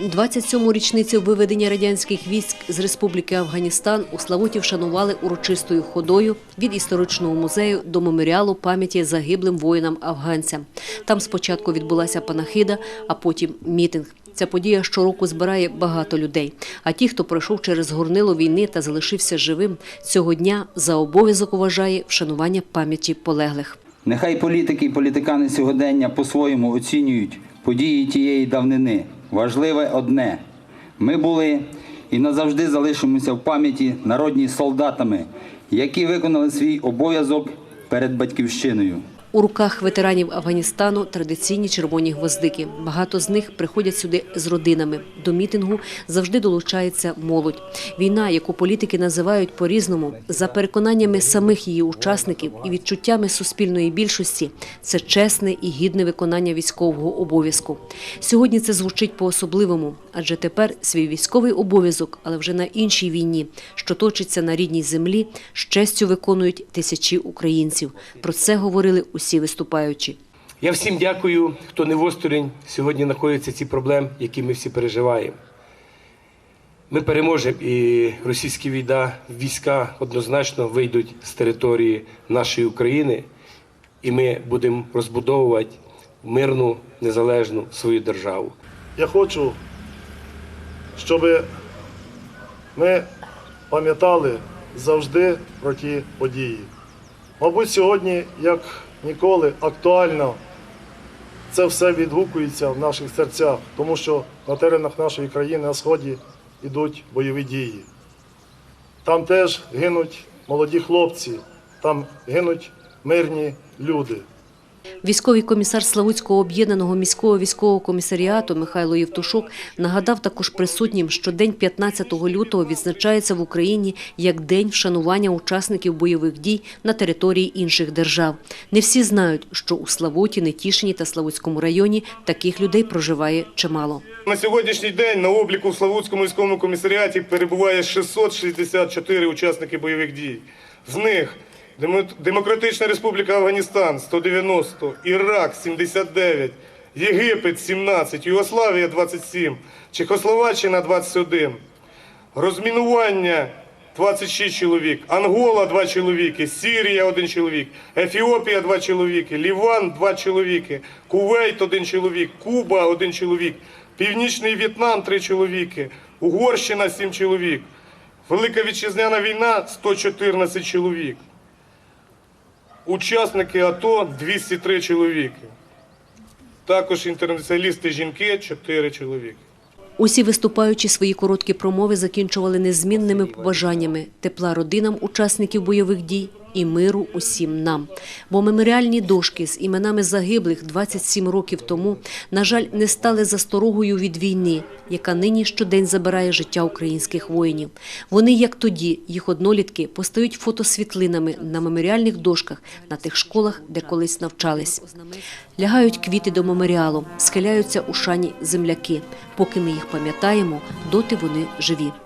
27-му річницю виведення радянських військ з Республіки Афганістан у Славуті вшанували урочистою ходою від історичного музею до меморіалу пам'яті загиблим воїнам-афганцям. Там спочатку відбулася панахида, а потім мітинг. Ця подія щороку збирає багато людей. А ті, хто пройшов через горнило війни та залишився живим, цього дня за обов'язок вважає вшанування пам'яті полеглих. Нехай політики і політикани сьогодення по-своєму оцінюють події тієї давнини. Важливе одне: ми були і назавжди залишимося в пам'яті народні солдатами, які виконали свій обов'язок перед батьківщиною. У руках ветеранів Афганістану традиційні червоні гвоздики. Багато з них приходять сюди з родинами. До мітингу завжди долучається молодь. Війна, яку політики називають по-різному, за переконаннями самих її учасників і відчуттями суспільної більшості, це чесне і гідне виконання військового обов'язку. Сьогодні це звучить по-особливому, адже тепер свій військовий обов'язок, але вже на іншій війні, що точиться на рідній землі, з честю виконують тисячі українців. Про це говорили усі виступаючі. Я всім дякую, хто не в осторонь сьогодні знаходиться ці проблеми, які ми всі переживаємо. Ми переможемо і російські війська, війська однозначно вийдуть з території нашої України, і ми будемо розбудовувати мирну, незалежну свою державу. Я хочу, щоб ми пам'ятали завжди про ті події. Мабуть, сьогодні, як ніколи, актуально це все відгукується в наших серцях, тому що на теренах нашої країни на сході йдуть бойові дії. Там теж гинуть молоді хлопці, там гинуть мирні люди. Військовий комісар Славутського об'єднаного міського військового комісаріату Михайло Євтушок нагадав також присутнім, що день 15 лютого відзначається в Україні як день вшанування учасників бойових дій на території інших держав. Не всі знають, що у Славуті, Нетішині та Славутському районі таких людей проживає чимало. На сьогоднішній день на обліку в Славутському військовому комісаріаті перебуває 664 учасники бойових дій. З них Демократична Республіка Афганістан 190, Ірак 79, Єгипет 17, Югославія 27, Чехословаччина 21, розмінування 26 чоловік, Ангола 2 чоловіки, Сирія 1 чоловік, Ефіопія 2 чоловіки, Ліван 2 чоловіки, Кувейт 1 чоловік, Куба 1 чоловік, Північний В'єтнам 3 чоловіки, Угорщина 7 чоловік, Велика Вітчизняна війна 114 чоловік. Учасники АТО 203 чоловіки. Також інтернаціоналісти жінки 4 чоловіки. Усі виступаючі свої короткі промови закінчували незмінними побажаннями тепла родинам учасників бойових дій і миру усім нам. Бо меморіальні дошки з іменами загиблих 27 років тому, на жаль, не стали засторогою від війни, яка нині щодень забирає життя українських воїнів. Вони, як тоді, їх однолітки, постають фотосвітлинами на меморіальних дошках на тих школах, де колись навчались. Лягають квіти до меморіалу, схиляються у шані земляки. Поки ми їх пам'ятаємо, доти вони живі.